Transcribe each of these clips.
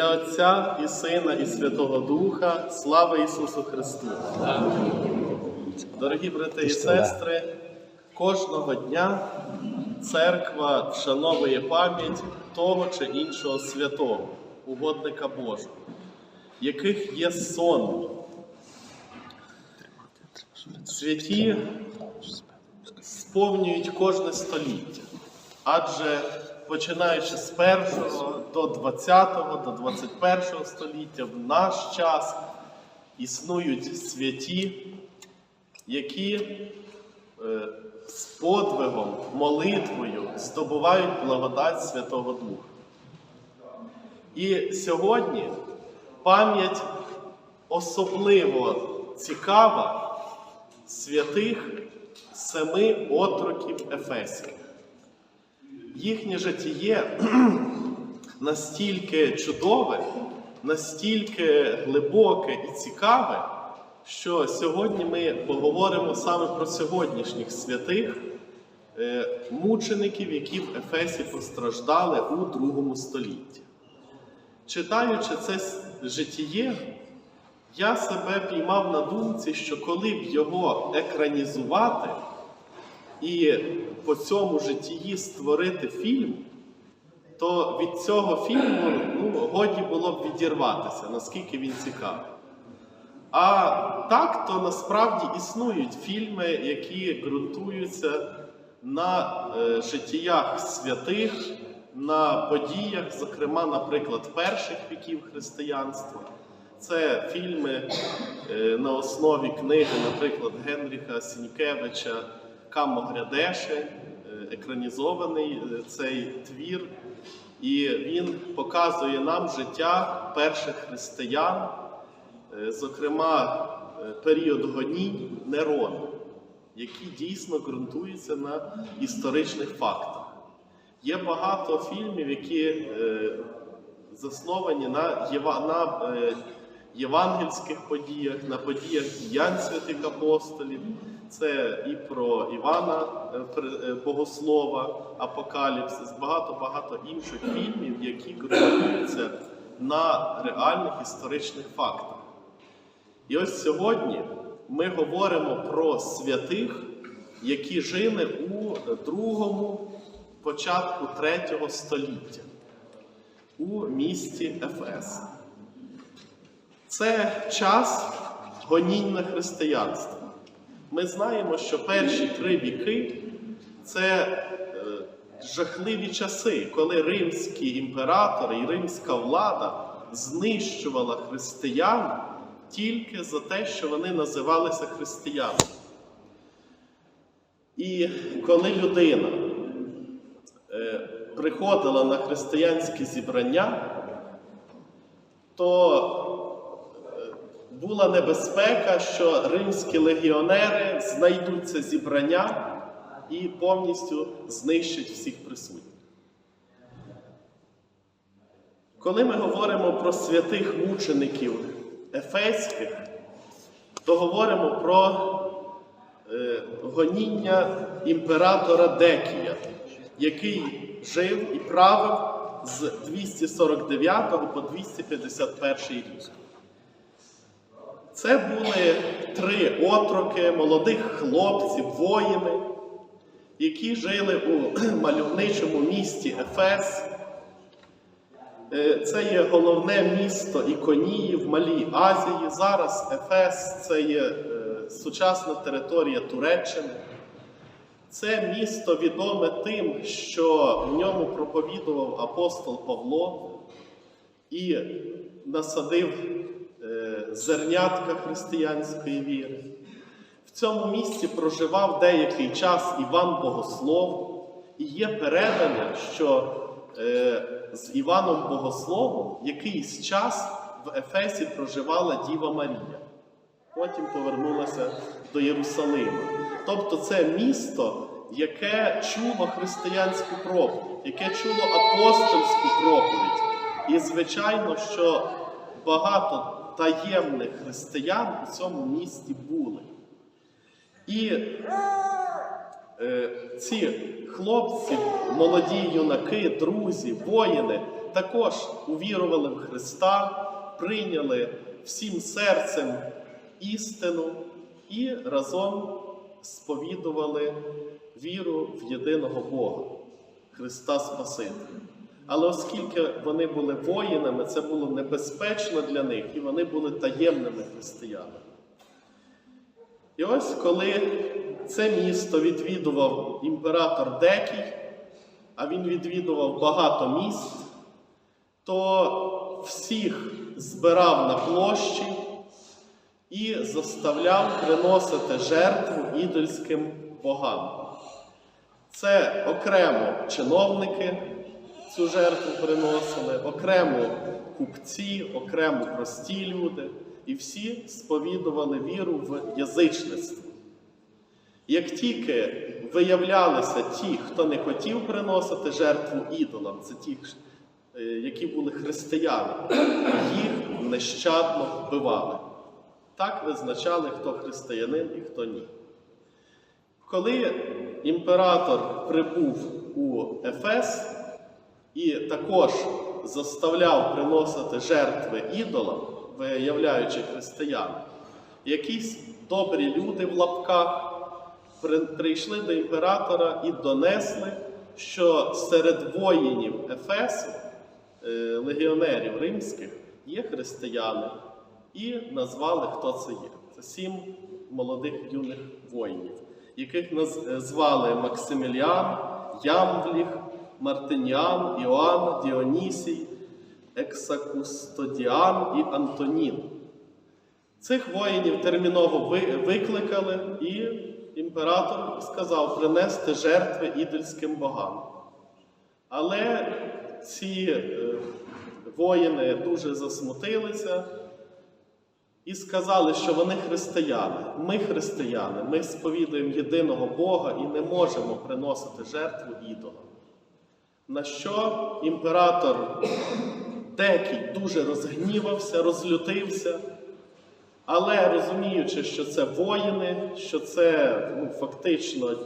Ім'я Отця і Сина, і Святого Духа, слава Ісусу Христу! Дорогі брати і сестри, кожного дня церква вшановує пам'ять того чи іншого святого, угодника Божого, яких є сон. Святі сповнюють кожне століття, адже починаючи з першого до 20-го, до 21-го століття, в наш час існують святі, які е, з подвигом, молитвою здобувають благодать Святого Духа. І сьогодні пам'ять особливо цікава святих семи отроків Ефеських. Їхнє життєє настільки чудове, настільки глибоке і цікаве, що сьогодні ми поговоримо саме про сьогоднішніх святих е, мучеників, які в Ефесі постраждали у другому столітті. Читаючи це с- я себе піймав на думці, що коли б його екранізувати і по цьому житті створити фільм, то від цього фільму ну, годі було б відірватися, наскільки він цікавий. А так, то насправді існують фільми, які ґрунтуються на е, життіях святих, на подіях, зокрема, наприклад, перших віків християнства. Це фільми е, на основі книги, наприклад, Генріха Сінькевича Камо Грядеше, е, екранізований е, цей твір. І він показує нам життя перших християн, е, зокрема, період гонінь Нерона, які дійсно ґрунтуються на історичних фактах. Є багато фільмів, які засновані на, на євангельських подіях, на подіях діянь святих апостолів. Це і про Івана е, е, Богослова, Апокаліпсис, багато-багато інших фільмів, які ґрунтуються на реальних історичних фактах. І ось сьогодні ми говоримо про святих, які жили у другому, початку третього століття у місті Ефес. Це час гонінь на християнство. Ми знаємо, що перші три віки це е, жахливі часи, коли римські імператори і римська влада знищувала християн тільки за те, що вони називалися християнами. І коли людина е, приходила на християнські зібрання, то була небезпека, що римські легіонери знайдуть це зібрання і повністю знищать всіх присутніх. Коли ми говоримо про святих мучеників ефеських, то говоримо про е, гоніння імператора Декія, який жив і правив з 249 по 251 рік. Це були три отроки, молодих хлопців, воїни, які жили у мальовничому місті Ефес. Е, Це є головне місто Іконії в Малій Азії. Зараз Ефес це є е, сучасна територія Туреччини. Це місто відоме тим, що в ньому проповідував апостол Павло і насадив зернятка християнської віри. В цьому місті проживав деякий час Іван Богослов, і є передання, що е, з Іваном Богословом якийсь час в Ефесі проживала Діва Марія. Потім повернулася до Єрусалима. Тобто це місто, яке чуло християнську проповідь, яке чуло апостольську проповідь. І звичайно, що багато таємних християн у цьому місті були. І е, ці хлопці, молоді юнаки, друзі, воїни, також увірували в Христа, прийняли всім серцем істину і разом сповідували віру в єдиного Бога, Христа Спасителя. Але оскільки вони були воїнами, це було небезпечно для них, і вони були таємними християнами. І ось коли це місто відвідував імператор Декій, а він відвідував багато міст, то всіх збирав на площі і заставляв приносити жертву ідольським богам. Це окремо чиновники цю жертву приносили, окремо купці, окремо прості люди, і всі сповідували віру в язичництво. Як тільки виявлялися ті, хто не хотів приносити жертву ідолам, це ті, е, які були християни, їх нещадно вбивали. Так визначали, хто християнин і хто ні. Коли імператор прибув у Ефес і також заставляв приносити жертви ідолам, виявляючи християн, якісь добрі люди в лапках прийшли до імператора і донесли, що серед воїнів Ефесу, е, легіонерів римських, є християни, і назвали, хто це є. Це сім молодих юних воїнів, яких наз- звали Максиміліан, Ямвліх, Мартиніан, Іоанн, Діонісій, Ексакустодіан і Антонін. Цих воїнів терміново викликали, і імператор сказав принести жертви ідольським богам. Але ці е, воїни дуже засмутилися і сказали, що вони християни. Ми християни, ми сповідуємо єдиного Бога і не можемо приносити жертву ідолам. На що імператор Декій дуже розгнівався, розлютився, але розуміючи, що це воїни, що це ну, фактично е,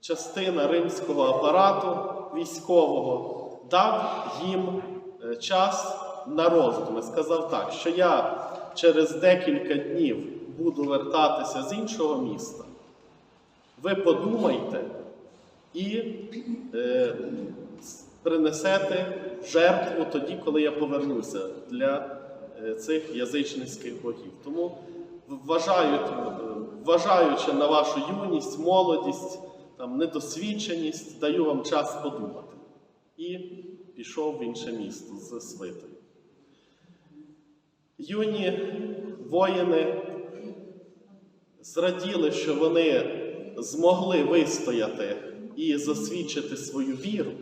частина римського апарату військового, дав їм е, час на роздуми. Сказав так, що я через декілька днів буду вертатися з іншого міста. Ви подумайте і е, принесете жертву тоді, коли я повернуся для е, цих язичницьких богів. Тому вважаю, е, вважаючи на вашу юність, молодість, там, недосвідченість, даю вам час подумати. І пішов в інше місто з свитою. Юні воїни зраділи, що вони змогли вистояти і засвідчити свою віру,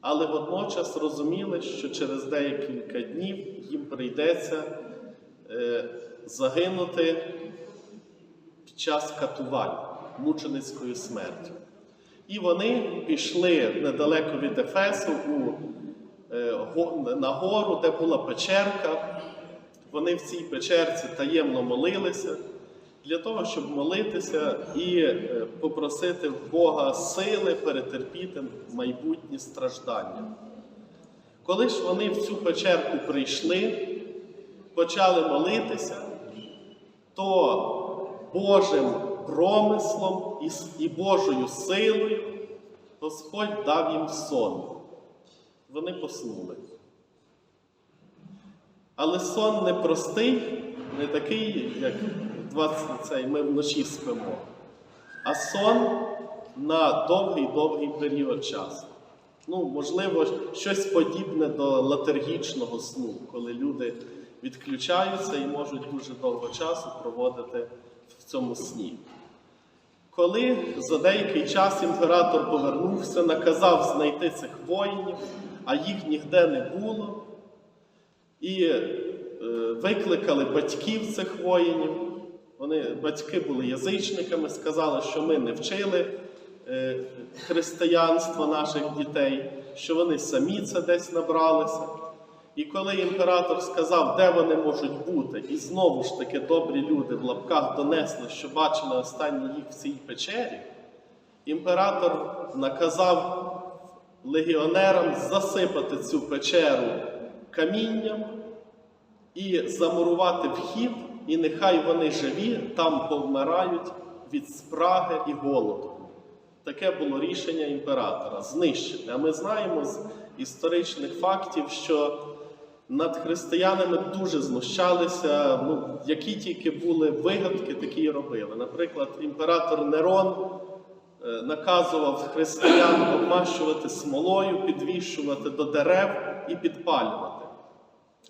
але водночас розуміли, що через декілька днів їм прийдеться е, загинути під час катувань мученицькою смертю. І вони пішли недалеко від Ефесу у, е, на гору, де була печерка. Вони в цій печерці таємно молилися для того, щоб молитися і е, попросити в Бога сили перетерпіти майбутні страждання. Коли ж вони в цю печерку прийшли, почали молитися, то Божим промислом і, Божою силою Господь дав їм сон. Вони поснули. Але сон не простий, не такий, як 20 цей ми вночі спимо, а сон на довгий-довгий період часу. Ну, можливо, щось подібне до латергічного сну, коли люди відключаються і можуть дуже довго часу проводити в цьому сні. Коли за деякий час імператор повернувся, наказав знайти цих воїнів, а їх ніде не було, і е, викликали батьків цих воїнів. Вони, батьки були язичниками, сказали, що ми не вчили е, християнства наших дітей, що вони самі це десь набралися. І коли імператор сказав, де вони можуть бути, і знову ж таки добрі люди в лапках донесли, що бачили останні їх в цій печері, імператор наказав легіонерам засипати цю печеру камінням і замурувати вхід, і нехай вони живі там повмирають від спраги і голоду. Таке було рішення імператора знищити. А ми знаємо з історичних фактів, що над християнами дуже знущалися. Ну, які тільки були вигадки, такі і робили. Наприклад, імператор Нерон е, наказував християн обмащувати смолою, підвішувати до дерев і підпалювати.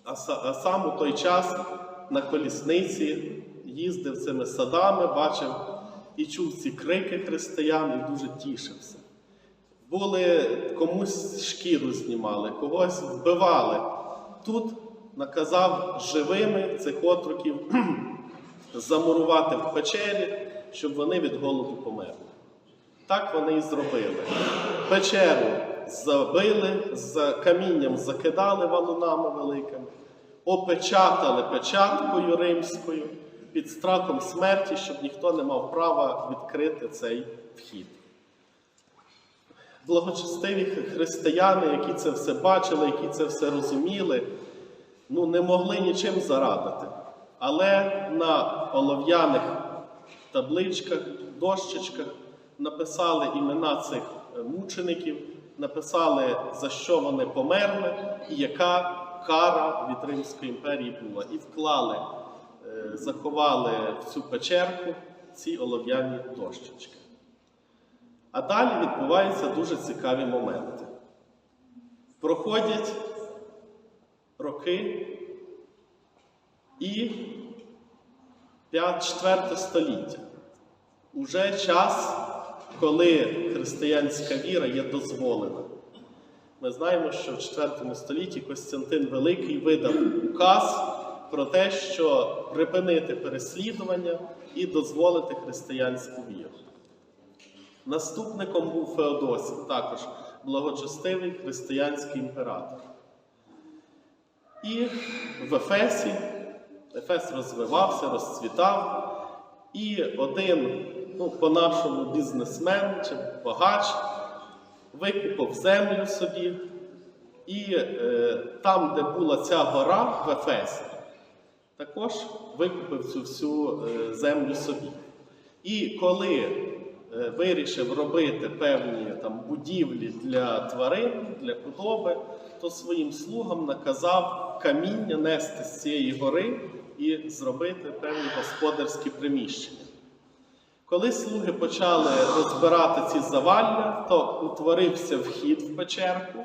А сам у той час на колісниці їздив цими садами, бачив і чув ці крики християн і дуже тішився. Були комусь шкіру знімали, когось вбивали. Тут наказав живими цих отроків замурувати в печері, щоб вони від голоду померли. Так вони і зробили. Печеру забили, за камінням закидали валунами великими, опечатали печаткою римською під страхом смерті, щоб ніхто не мав права відкрити цей вхід. Благочестиві християни, які це все бачили, які це все розуміли, ну, не могли нічим зарадити. Але на олов'яних табличках, дощечках написали імена цих е, мучеників, написали, за що вони померли, і яка кара від Римської імперії була. І вклали, е, заховали в цю печерку ці олов'яні дощечки. А далі відбуваються дуже цікаві моменти. Проходять роки і 5-4 століття. Уже час, коли християнська віра є дозволена. Ми знаємо, що в 4 столітті Костянтин Великий видав указ про те, що припинити переслідування і дозволити християнську віру. Наступником був Феодосій, також благочестивий християнський імператор. І в Ефесі Ефес розвивався, розцвітав, і один, ну, по-нашому, бізнесмен чи багач викупив землю собі, і е, там, де була ця гора в Ефесі, також викупив цю всю е, землю собі. І коли е, вирішив робити певні там, будівлі для тварин, для худоби, то своїм слугам наказав каміння нести з цієї гори і зробити певні господарські приміщення. Коли слуги почали розбирати ці завалля, то утворився вхід в печерку,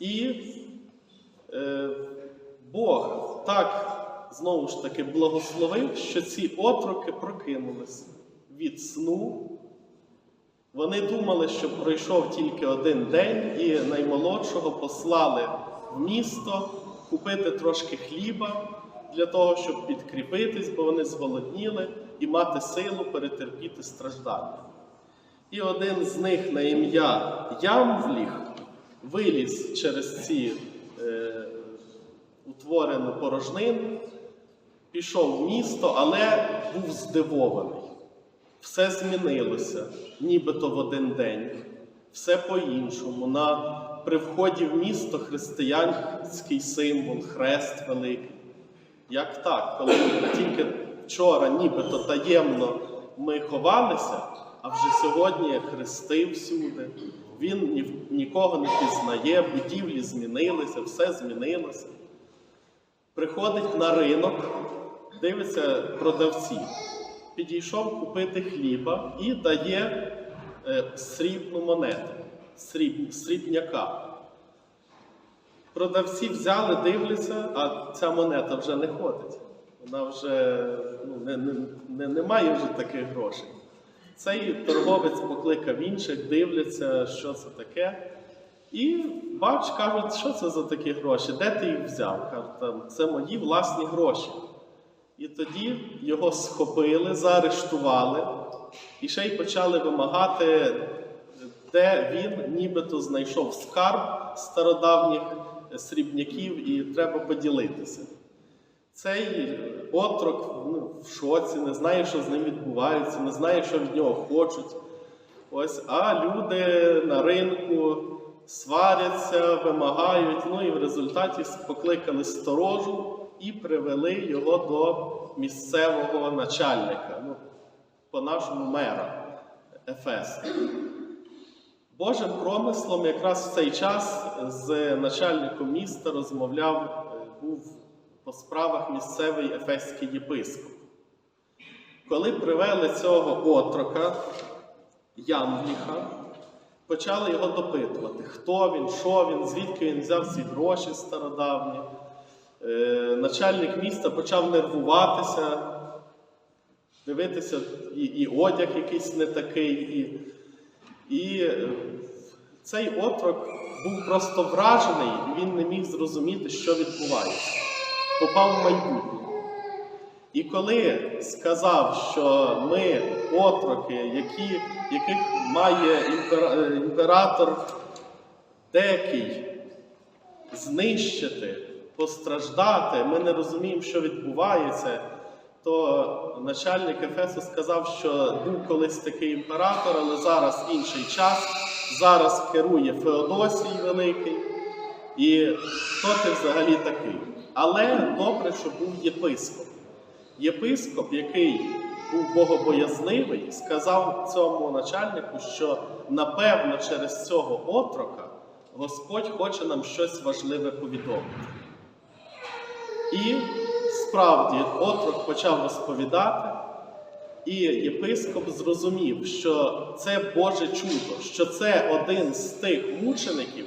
і е, Бог так знову ж таки благословив, що ці отроки прокинулись від сну. Вони думали, що пройшов тільки один день, і наймолодшого послали в місто купити трошки хліба для того, щоб підкріпитись, бо вони зголодніли і мати силу перетерпіти страждання. І один з них на ім'я Ямвліх виліз через ці е, утворену порожнину, пішов в місто, але був здивований. Все змінилося, нібито в один день, все по-іншому. На, при вході в місто християнський символ, хрест великий. Як так, коли тільки вчора нібито таємно ми ховалися, а вже сьогодні хрести всюди. Він ні, нікого не пізнає, будівлі змінилися, все змінилося. Приходить на ринок, дивиться продавці. Підійшов купити хліба і дає е, срібну монету, сріб, срібняка. Продавці взяли, дивляться, а ця монета вже не ходить. Вона вже ну, не, не, не, не має вже таких грошей. Цей торговець покликав інших, дивляться, що це таке. І бач, кажуть, що це за такі гроші? Де ти їх взяв? Кажуть, «Там, це мої власні гроші. І тоді його схопили, заарештували і ще й почали вимагати, де він нібито знайшов скарб стародавніх срібняків, і треба поділитися. Цей отрок ну, в шоці, не знає, що з ним відбувається, не знає, що від нього хочуть. Ось, а люди на ринку сваряться, вимагають, ну і в результаті покликали сторожу і привели його до місцевого начальника, ну, по-нашому мера Ефеса. Божим промислом якраз в цей час з начальником міста розмовляв, е, був по справах місцевий ефеський єпископ. Коли привели цього отрока, Янгліха, почали його допитувати, хто він, що він, звідки він взяв ці гроші стародавні. Е, начальник міста почав нервуватися, дивитися, і, і одяг якийсь не такий. І, і е, цей отрок був просто вражений, і він не міг зрозуміти, що відбувається. Попав в майбутнє. І коли сказав, що ми отроки, які, яких має е, імператор декий знищити, постраждати, ми не розуміємо, що відбувається, то начальник Ефесу сказав, що був колись такий імператор, але зараз інший час, зараз керує Феодосій Великий. І хто ти взагалі такий? Але добре, що був єпископ. Єпископ, який був богобоязливий, сказав цьому начальнику, що напевно через цього отрока Господь хоче нам щось важливе повідомити. І справді отрок почав розповідати, і єпископ зрозумів, що це Боже чудо, що це один з тих мучеників,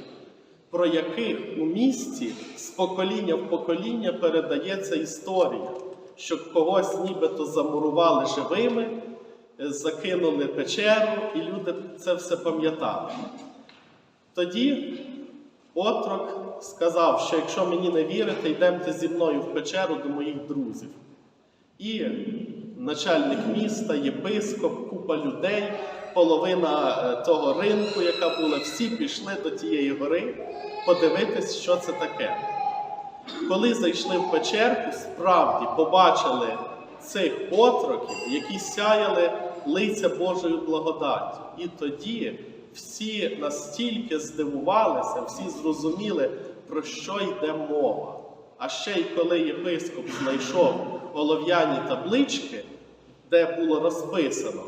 про яких у місті з покоління в покоління передається історія, що когось нібито замурували живими, закинули печеру, і люди це все пам'ятали. Тоді отрок сказав, що якщо мені не вірите, йдемте зі мною в печеру до моїх друзів. І начальник міста, єпископ, купа людей, половина е, того ринку, яка була, всі пішли до тієї гори подивитись, що це таке. Коли зайшли в печерку, справді побачили цих отроків, які сяяли лиця Божою благодаттю. І тоді всі настільки здивувалися, всі зрозуміли, про що йде мова. А ще й коли єпископ знайшов олов'яні таблички, де було розписано,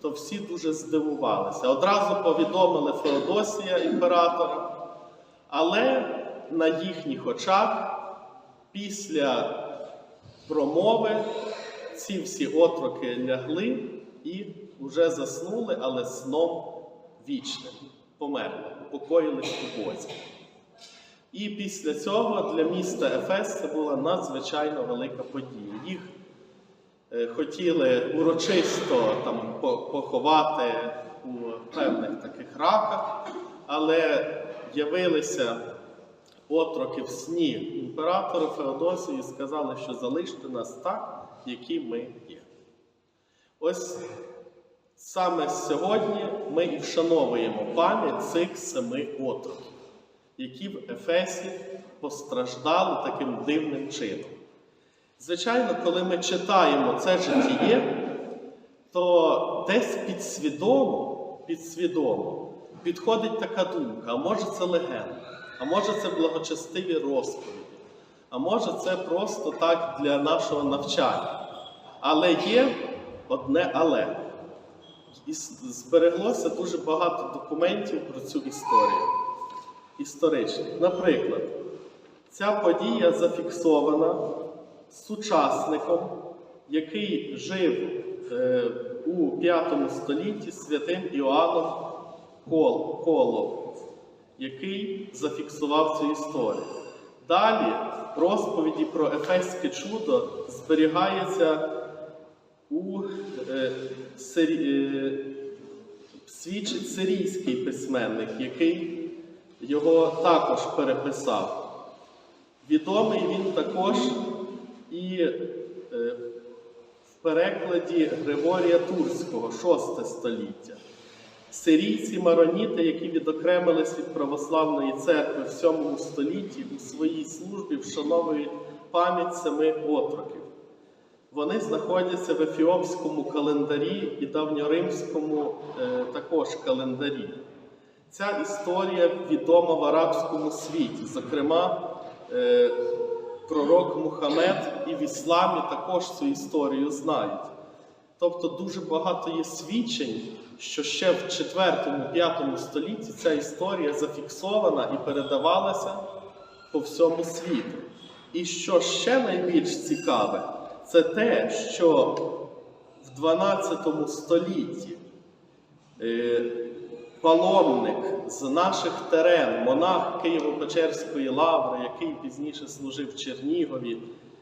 то всі дуже здивувалися. Одразу повідомили Феодосія імператора, але на їхніх очах після промови ці всі отроки лягли і вже заснули, але сном вічним, померли, упокоїлись у Бозі. І після цього для міста Ефес це була надзвичайно велика подія. Їх хотіли урочисто там поховати у певних таких раках, але явилися отроки в сні імператору Феодосії і сказали, що залиште нас так, які ми є. Ось саме сьогодні ми і вшановуємо пам'ять цих семи отроків, які в Ефесі постраждали таким дивним чином. Звичайно, коли ми читаємо це житіє, то десь підсвідомо, підсвідомо підходить така думка, а може це легенда, а може це благочестиві розповіді, а може це просто так для нашого навчання. Але є одне але. І збереглося дуже багато документів про цю історію. Історичних. Наприклад, ця подія зафіксована сучасником, який жив е, у 5 столітті святим Іоанном Кол, Колом, який зафіксував цю історію. Далі розповіді про Ефеське чудо зберігаються у е, е, свідчить сирійський письменник, який його також переписав. Відомий він також і е, в перекладі Григорія Турського, VI століття. Сирійці мароніти, які відокремились від православної церкви в 7 столітті, у своїй службі вшановують пам'ять семи отроків. Вони знаходяться в ефіопському календарі і давньоримському е, також календарі. Ця історія відома в арабському світі. Зокрема, е, пророк Мухаммед і в ісламі також цю історію знають. Тобто дуже багато є свідчень, що ще в 4-5 столітті ця історія зафіксована і передавалася по всьому світу. І що ще найбільш цікаве, це те, що в 12 столітті е, паломник з наших терен, монах Києво-Печерської лаври, який пізніше служив Чернігові,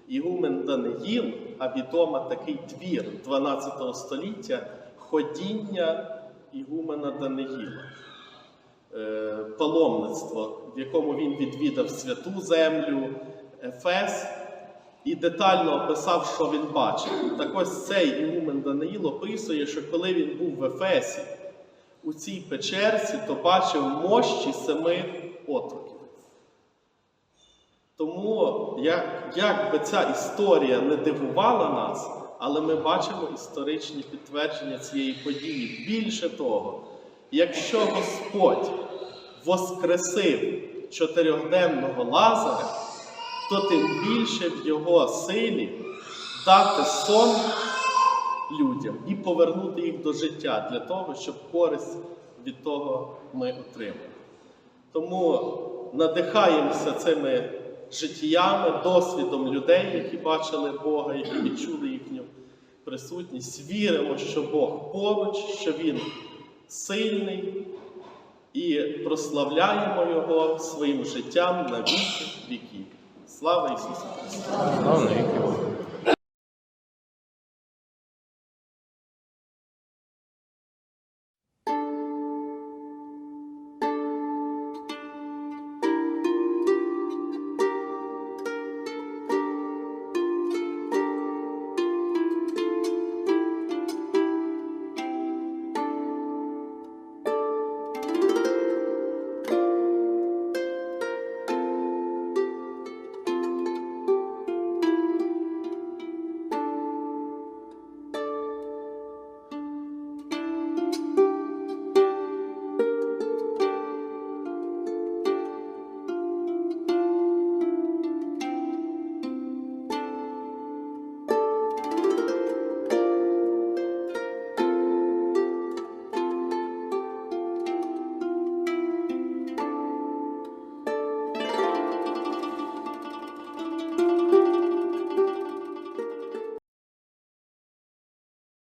Ігумен Даниїл, а відома такий твір 12 століття ходіння Ігумена Даниїла. Е, Паломництво, в якому він відвідав святу землю, Ефес і детально описав, що він бачив. Так ось цей Ігумен Даниїл описує, що коли він був в Ефесі, у цій печерці, то бачив мощі семи отроків. Тому, як, як би ця історія не дивувала нас, але ми бачимо історичні підтвердження цієї події. Більше того, якщо Господь воскресив чотирьохденного Лазаря, то тим більше в його силі дати сон людям і повернути їх до життя для того, щоб користь від того ми отримали. Тому надихаємося цими життями, досвідом людей, які бачили Бога, які відчули їхню присутність. Віримо, що Бог поруч, що Він сильний, і прославляємо Його своїм життям на віки віків. Слава Ісусу Христу!